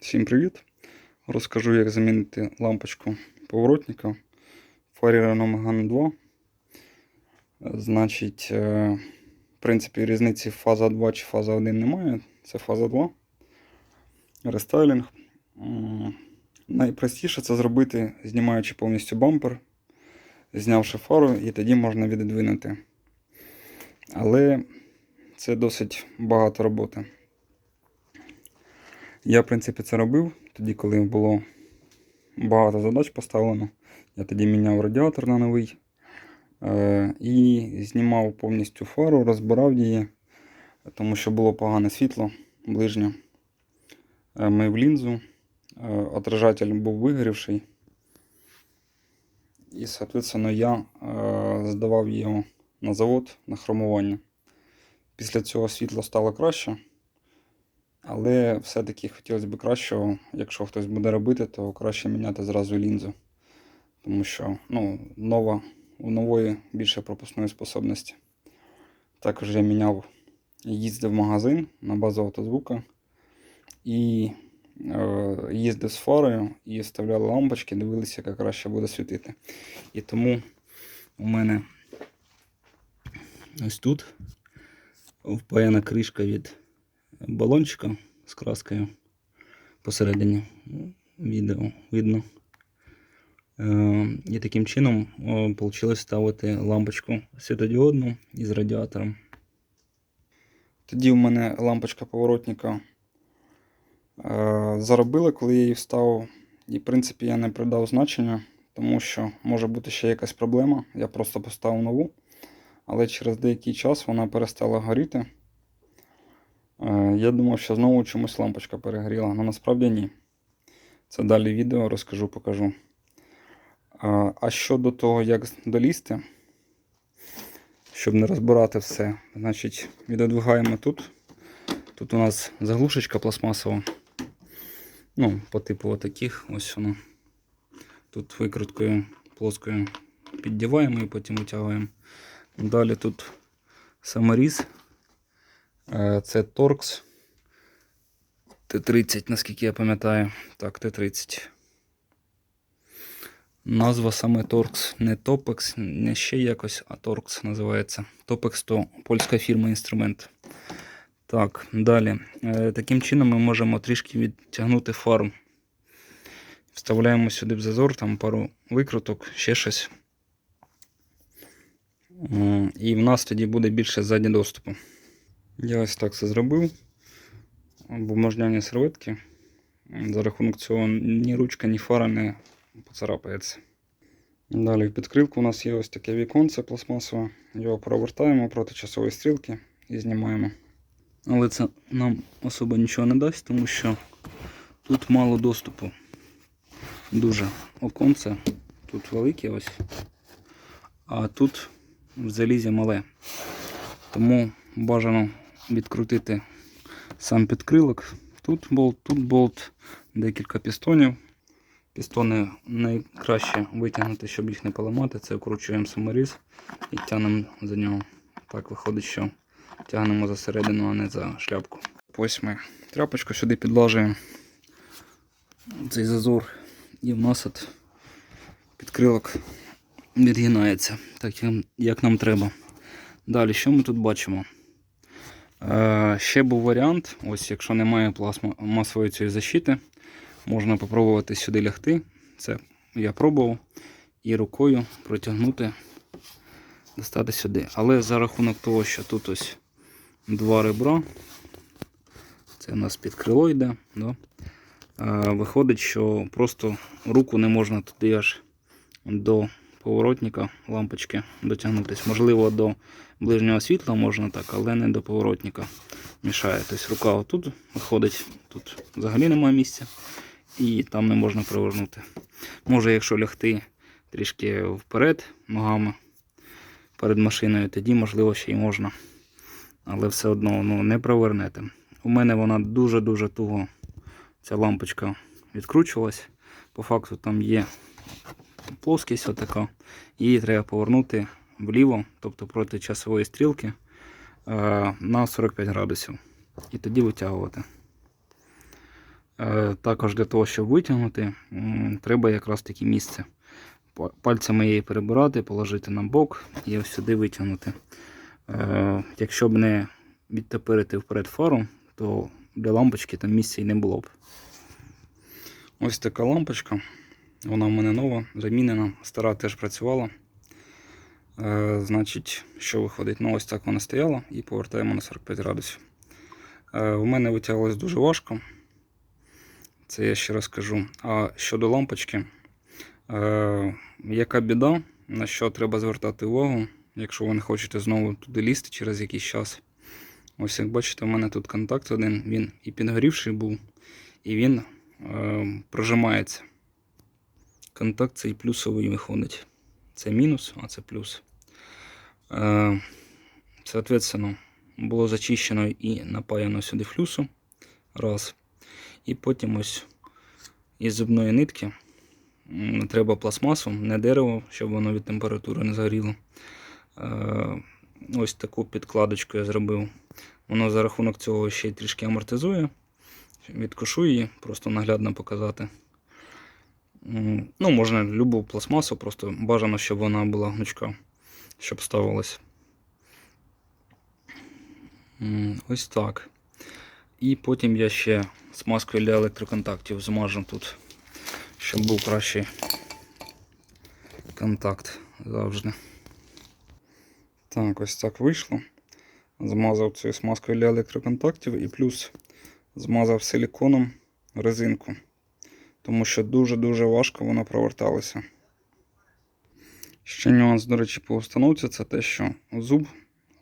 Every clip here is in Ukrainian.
Всім привіт! Розкажу, як замінити лампочку поворотника фарі Renault Megane 2. Значить, е, в принципі, різниці фаза 2 чи фаза 1 немає. Це фаза 2. Рестайлінг. Найпростіше це зробити, знімаючи повністю бампер, знявши фару, і тоді можна віддвинути. Але це досить багато роботи. Я, в принципі, це робив тоді, коли було багато задач поставлено. Я тоді міняв радіатор на новий е- і знімав повністю фару, розбирав її, тому що було погане світло ближнє. Е, Мив лінзу, е- отражатель був вигорівший. І, соответственно, я е- здавав його на завод на хромування. Після цього світло стало краще. Але все-таки хотілося б кращого, якщо хтось буде робити, то краще міняти зразу лінзу. Тому що ну, нова, у нової більше пропускної способності. Також я міняв, їздив в магазин на базу автозвука і е, їздив з фарою і вставляли лампочки, дивилися, яка краще буде світити. І тому у мене ось тут впаяна кришка від балончика з краскою посередині відео видно. Е, І таким чином вийшло ставити лампочку світодіодну із радіатором. Тоді в мене лампочка поворотника е, заробила, коли я її вставив. І, в принципі, я не придав значення, тому що може бути ще якась проблема. Я просто поставив нову, але через деякий час вона перестала горіти. Е, Я думав, що знову чомусь лампочка перегоріла, але насправді ні. Це далі відео розкажу, покажу. А, А щодо того, як долізти, щоб не розбирати все, значить, відодвигаємо тут. Тут у нас заглушечка пластмасова. Ну, по типу отаких, ось воно. Тут викруткою плоскою піддіваємо і потім витягуємо. Далі тут саморіз. Е, Це Torx Т-30, наскільки я пам'ятаю. Так, Т-30. Назва саме Torx. Не Topex, не ще якось, а Torx називається. Topex то польська фірма інструмент. Так, далі. Е, Таким чином ми можемо трішки відтягнути фару. Вставляємо сюди в зазор, там пару викруток, ще щось. І в нас тоді буде більше ззаді доступу. Я ось так це зробив. Бумажняні серветки. За рахунок цього ні ручка, ні фара не поцарапається. Далі в підкрилку у нас є ось таке віконце пластмасове. Його провертаємо проти часової стрілки і знімаємо. Але це нам особо нічого не дасть, тому що тут мало доступу. Дуже оконце. Тут велике ось. А тут в залізі мале. Тому бажано відкрутити сам підкрилок. Тут болт, тут болт, декілька пістонів. Пістони найкраще витягнути, щоб їх не поламати. Це вкручуємо саморіз і тягнемо за нього. Так виходить, що тягнемо за середину, а не за шляпку. Ось ми тряпочку сюди підлажуємо цей зазор. І в нас от підкрилок відгинається, так як- нам треба. Далі, що ми тут бачимо? Е, ще був варіант, ось якщо немає пластмасової цієї защити, можна спробувати сюди лягти. Це я пробував. І рукою протягнути, достати сюди. Але за рахунок того, що тут ось два ребра, це у нас під крило йде, да? е, виходить, що просто руку не можна туди аж до поворотника лампочки дотягнутися. Можливо, до ближнього світла можна так, але не до поворотника. Мішає. Тобто рука отут виходить, тут взагалі немає місця і там не можна привернути. Може, якщо лягти трішки вперед ногами перед машиною, тоді можливо ще й можна. Але все одно ну, не провернете. У мене вона дуже-дуже туго, ця лампочка відкручувалась. По факту там є плоскість отака. Її треба повернути вліво, тобто проти часової стрілки е, на 45 градусів. І тоді витягувати. Е, Також для того, щоб витягнути, треба якраз таке місце. Пальцями її перебирати, положити на бок і ось сюди витягнути. Е, Якщо б не відтеперити вперед фару, то для лампочки там місця і не було б. Ось така лампочка. Вона в мене нова, замінена, стара теж працювала. Е, значить, що виходить? Ну, ось так вона стояла і повертаємо на 45 градусів. Е, в мене витяглось дуже важко. Це я ще раз кажу. А щодо лампочки, е, яка біда, на що треба звертати увагу, якщо ви не хочете знову туди лізти через якийсь час. Ось як бачите, у мене тут контакт один, він і підгорівший був, і він е, прожимається. Контакт цей плюсовий виходить. Це мінус, а це плюс. Е, соответственно, було зачищено і напаяно сюди флюсу. Раз. І потім ось із зубної нитки треба пластмасу, не дерево, щоб воно від температури не загоріло. Е, ось таку підкладочку я зробив. Воно за рахунок цього ще й трішки амортизує. Відкошу її, просто наглядно показати. Ну, можна любу пластмасу, просто бажано, щоб вона була гнучка, щоб ставилась. Ось так. І потім я ще смазкою для електроконтактів змажу тут, щоб був кращий контакт завжди. Так, ось так вийшло. Змазав цією смазкою для електроконтактів і плюс змазав силіконом резинку. Тому що дуже-дуже важко воно проверталося. Ще нюанс, до речі, по установці це те, що зуб,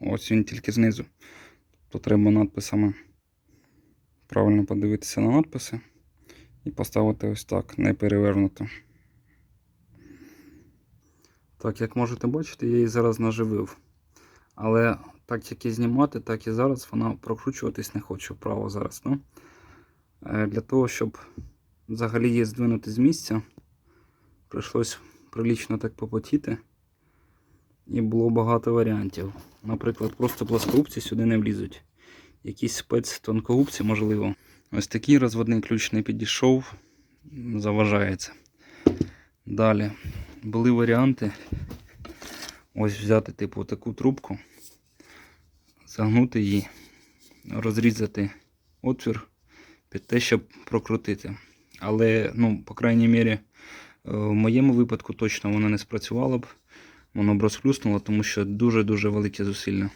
ось він тільки знизу. То треба надписами правильно подивитися на надписи і поставити ось так, не перевернуто. Так, як можете бачити, я її зараз наживив. Але так як і знімати, так і зараз вона прокручуватись не хоче вправо зараз. Ну? Е, Для того, щоб взагалі її здвинути з місця, прийшлось прилічно так попотіти. І було багато варіантів. Наприклад, просто плоскогубці сюди не влізуть. Якісь спецтонкогубці, можливо. Ось такий розводний ключ не підійшов, заважається. Далі були варіанти. Ось взяти, типу, таку трубку, загнути її, розрізати отвір під те, щоб прокрутити. Але, ну, по крайній мірі, е, в моєму випадку точно воно не спрацювало б. Воно б розхлюснуло, тому що дуже-дуже велике зусилля.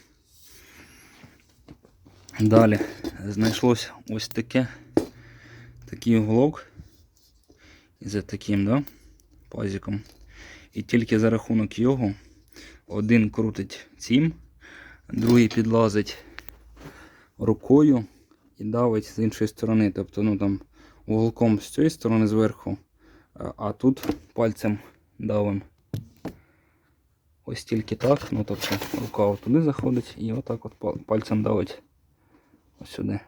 Далі знайшлось ось таке, такий уголок за таким да, пазиком. І тільки за рахунок його один крутить цим, другий підлазить рукою і давить з іншої сторони. Тобто ну, там уголком з цієї сторони зверху, а- а тут пальцем давим. Ось тільки так. Ну, тобто рука туди заходить і отак от пальцем давить ось сюди.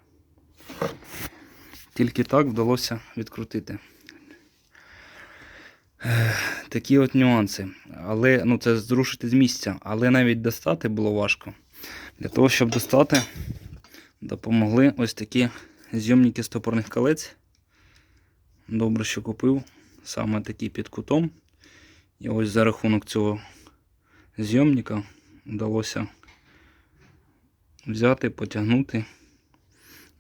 Тільки так вдалося відкрутити. Такі от нюанси. Але ну, це зрушити з місця. Але навіть достати було важко. Для того, щоб достати, допомогли ось такі зйомники стопорних колець. Добре, що купив. Саме такі під кутом. І ось за рахунок цього зйомника вдалося взяти, потягнути.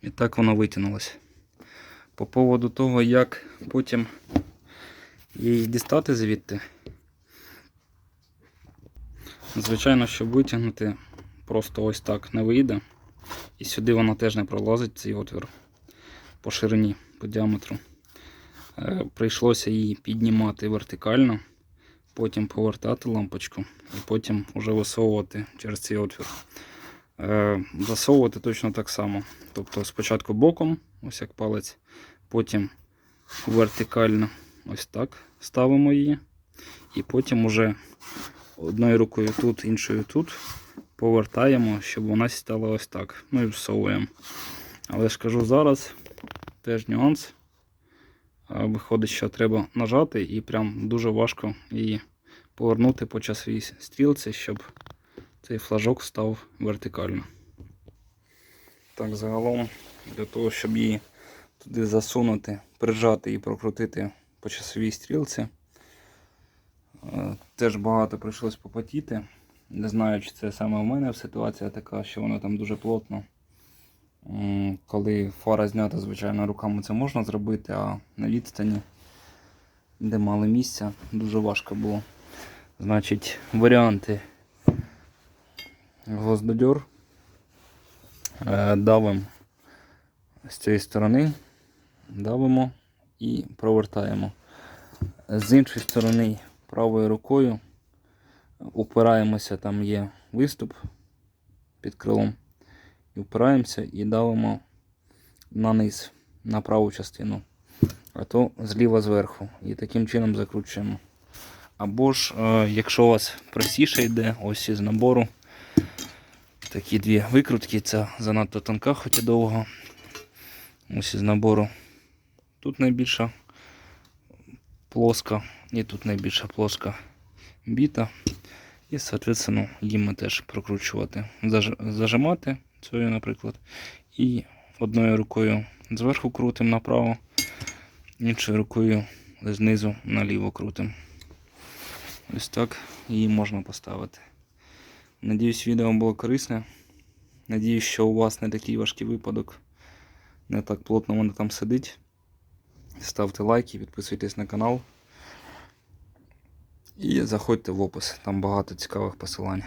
І так воно витягнулося. По поводу того, як потім її дістати звідти. Звичайно, щоб витягнути, просто ось так не вийде. І сюди вона теж не пролазить цей отвір по ширині, по діаметру. Е, Прийшлося її піднімати вертикально, потім повертати лампочку і потім вже висовувати через цей отвір. Е, Засовувати точно так само. Тобто спочатку боком, ось як палець, потім вертикально ось так ставимо її. І потім уже одною рукою тут, іншою тут повертаємо, щоб вона стала ось так. Ну і всовуємо. Але ж кажу зараз теж нюанс. Виходить, що треба нажати і прям дуже важко її повернути по часовій стрілці, щоб цей флажок став вертикально. Так, загалом, для того, щоб її туди засунути, прижати і прокрутити по часовій стрілці. Е, Теж багато прийшлось попотіти. Не знаю, чи це саме в мене ситуація така, що воно там дуже плотно. Коли фара знята, звичайно, руками це можна зробити, а на відстані, де мало місця, дуже важко було. Значить, варіанти. Гвоздодьор. Е, Давимо з цієї сторони, давимо і провертаємо. З іншої сторони, правою рукою упираємося, там є виступ під крилом. І впираємося і давимо на низ, на праву частину. А то зліва зверху. І таким чином закручуємо. Або ж, е, якщо у вас простіше йде, ось із набору. Такі дві викрутки, це занадто тонка, хоч і довго. Ось із набору. Тут найбільша плоска, і тут найбільша плоска біта. І, соответственно, їм ми теж прокручувати. Зажимати цією, наприклад. І одною рукою зверху крутимо направо, іншою рукою знизу наліво крутимо. Ось так її можна поставити. Надіюсь, відео було корисне. Надіюсь, що у вас не такий важкий випадок. Не так плотно воно там сидить. Ставте лайки, підписуйтесь на канал. І заходьте в опис, там багато цікавих посилань.